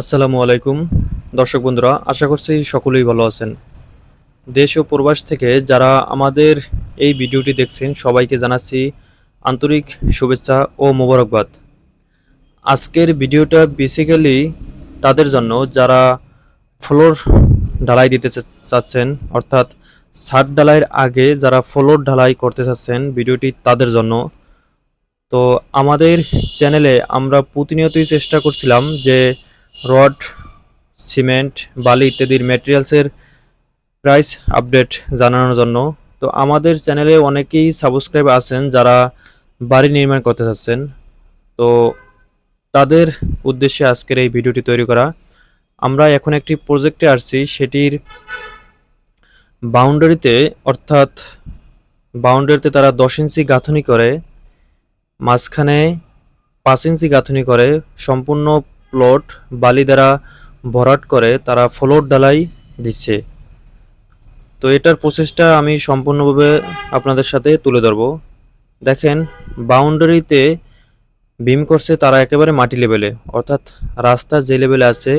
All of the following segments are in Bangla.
আসসালামু আলাইকুম। দর্শক বন্ধুরা, আশা করছি সকলেই ভালো আছেন। দেশ ও প্রবাস থেকে যারা আমাদের এই ভিডিওটি দেখছেন, সবাইকে জানাচ্ছি আন্তরিক শুভেচ্ছা ও মোবারকবাদ। আজকের ভিডিওটা বেসিক্যালি তাদের জন্য, যারা ফ্লোর ঢালাই দিতে চাচ্ছেন, অর্থাৎ ছাদ ঢালাইয়ের আগে যারা ফ্লোর ঢালাই করতে চাচ্ছেন, ভিডিওটি তাদের জন্য। তো আমাদের চ্যানেলে আমরা প্রতিনিয়তই চেষ্টা করছিলাম যে রড, সিমেন্ট, বালি ইত্যাদির ম্যাটেরিয়ালসের প্রাইস আপডেট জানানোর জন্য। তো আমাদের চ্যানেলে অনেকেই সাবস্ক্রাইব আছেন যারা বাড়ি নির্মাণ করতে চাচ্ছেন। তো তাদের উদ্দেশ্যে আজকের এই ভিডিওটি তৈরি করা। আমরা এখন একটি প্রজেক্টে আসছি, সেটির বাউন্ডারিতে অর্থাৎ বাউন্ডারিতে তারা দশ ইঞ্চি গাঁথনি করে, মাঝখানে পাঁচ ইঞ্চি গাঁথনি করে, সম্পূর্ণ প্লট বালি দ্বারা ভরাট করে তারা ফ্লোর ডালাই দিচ্ছে। তো এটার প্রসেসটা আমি সম্পূর্ণভাবে আপনাদের সাথে তুলে ধরবো। দেখেন, বাউন্ডারিতে বিম করছে তারা একেবারে মাটি লেভেলে, অর্থাৎ রাস্তা যে লেভেলে আছে,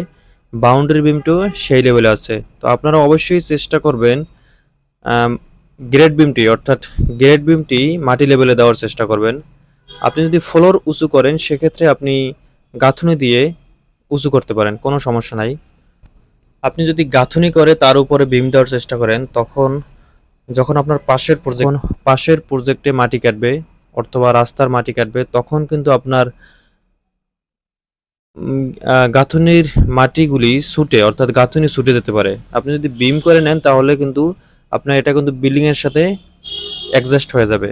বাউন্ডারি বিমটিও সেই লেভেলে আছে। তো আপনারা অবশ্যই চেষ্টা করবেন গ্রেড বিমটি, অর্থাৎ গ্রেড বিমটি মাটি লেভেলে দেওয়ার চেষ্টা করবেন। আপনি যদি ফ্লোর উঁচু করেন, সেক্ষেত্রে আপনি গাঁথনি দিয়ে উঁচু করতে পারেন, কোনো সমস্যা নাই। আপনি যদি গাঁথুনি করে তার উপরে বিম দেওয়ার চেষ্টা করেন, তখন যখন আপনার পাশের প্রজেক্ট পাশের প্রজেক্টে মাটি কাটবে অথবা রাস্তার মাটি কাটবে, তখন কিন্তু আপনার গাঁথনির মাটিগুলি ছুটে, অর্থাৎ গাঁথুনি ছুটে যেতে পারে। আপনি যদি বিম করে নেন, তাহলে কিন্তু আপনার এটা কিন্তু বিল্ডিংয়ের সাথে অ্যাডজাস্ট হয়ে যাবে।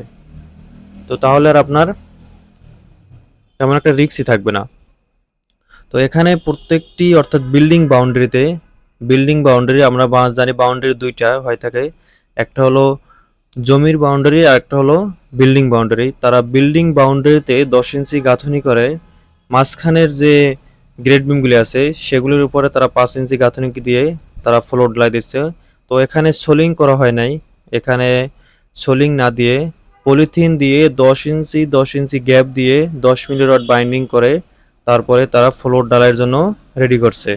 তো তাহলে আর আপনার তেমন একটা রিক্সই থাকবে না। তো এখানে প্রত্যেকটি অর্থাৎ বিল্ডিং বাউন্ডারিতে বিল্ডিং বাউন্ডারি আমরা জানি বাউন্ডারি দুইটা হয়ে থাকে। একটা হলো জমির বাউন্ডারি আর একটা হলো বিল্ডিং বাউন্ডারি তারা বিল্ডিং বাউন্ডারিতে দশ ইঞ্চি গাঁথনি করে। মাঝখানের যে গ্রেড বিমগুলি আছে, সেগুলির উপরে তারা পাঁচ ইঞ্চি গাঁথনি দিয়ে তারা ফ্লোর ঢালাই দিচ্ছে। তো এখানে সোলিং করা হয় নাই। এখানে সোলিং না দিয়ে, পলিথিন দিয়ে দশ ইঞ্চি দশ ইঞ্চি গ্যাপ দিয়ে দশ মিলি রড বাইন্ডিং করে তারপরে তারা ফ্লোর ডালাইয়ের জন্য রেডি করছে।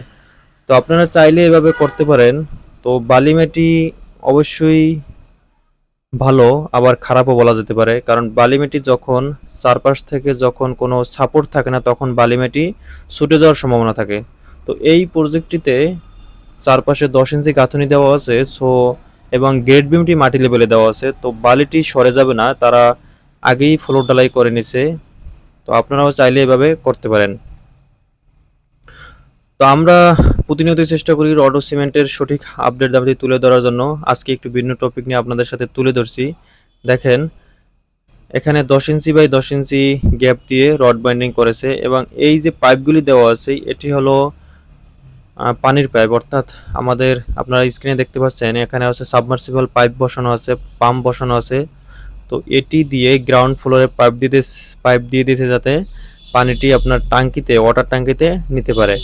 তো আপনারা চাইলে এভাবে করতে পারেন। তো বালি মাটি অবশ্যই ভালো, আবার খারাপও বলা যেতে পারে। কারণ বালি মাটি যখন চারপাশ থেকে যখন কোনো সাপোর্ট থাকে না, তখন বালি মাটি ছুটে যাওয়ার সম্ভাবনা থাকে। তো এই প্রজেক্টটিতে চারপাশে দশ ইঞ্চি গাঁথনি দেওয়া আছে সো এবং গেট বিমটি মাটি লেভেলে দেওয়া আছে। তো বালিটি সরে যাবে না, তারা আগেই ফ্লোর ডালাই করে নিছে। তো আপনারাও চাইলে এভাবে করতে পারেন। তো আমরা প্রতিনিয়ত চেষ্টা করি ও সিমেন্টের সঠিক আপডেট দাবিতে তুলে ধরার জন্য। আজকে একটু ভিন্ন টপিক নিয়ে আপনাদের সাথে তুলে ধরছি। দেখেন, এখানে দশ ইঞ্চি বাই দশ ইঞ্চি গ্যাপ দিয়ে রড বাইন্ডিং করেছে এবং এই যে পাইপগুলি দেওয়া আছে, এটি হলো পানির পাইপ অর্থাৎ আমাদের, আপনারা স্ক্রিনে দেখতে পাচ্ছেন, এখানে আছে সাবমার্সিবল পাইপ বসানো আছে পাম্প বসানো আছে। তো এটি দিয়ে গ্রাউন্ড ফ্লোরে পাইপ দিতে পাইপ দিয়ে দিতে যাতে পানিটি আপনার টাঙ্কিতে ওয়াটার টাঙ্কিতে নিতে পারে।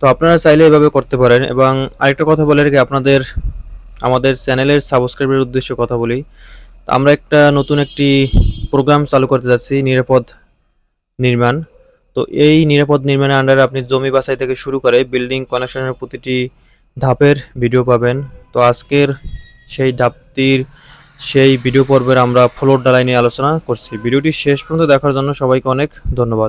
তো আপনারা চাইলে এভাবে করতে পারেন এবং আরেকটা কথা বলে রাখি আপনাদের, আমাদের চ্যানেলের সাবস্ক্রাইবের উদ্দেশ্যে কথা বলি। আমরা একটা নতুন একটি প্রোগ্রাম চালু করতে যাচ্ছি, নিরাপদ নির্মাণ। তো এই নিরাপদ নির্মাণের আন্ডারে আপনি জমি বাছাই থেকে শুরু করে বিল্ডিং কানেকশনের প্রতিটি ধাপের ভিডিও পাবেন। তো আজকের সেই ধাপটির সেই ভিডিও পর্বের আমরা ফ্লোর ডালাই নিয়ে আলোচনা করছি। ভিডিওটি শেষ পর্যন্ত দেখার জন্য সবাইকে অনেক ধন্যবাদ।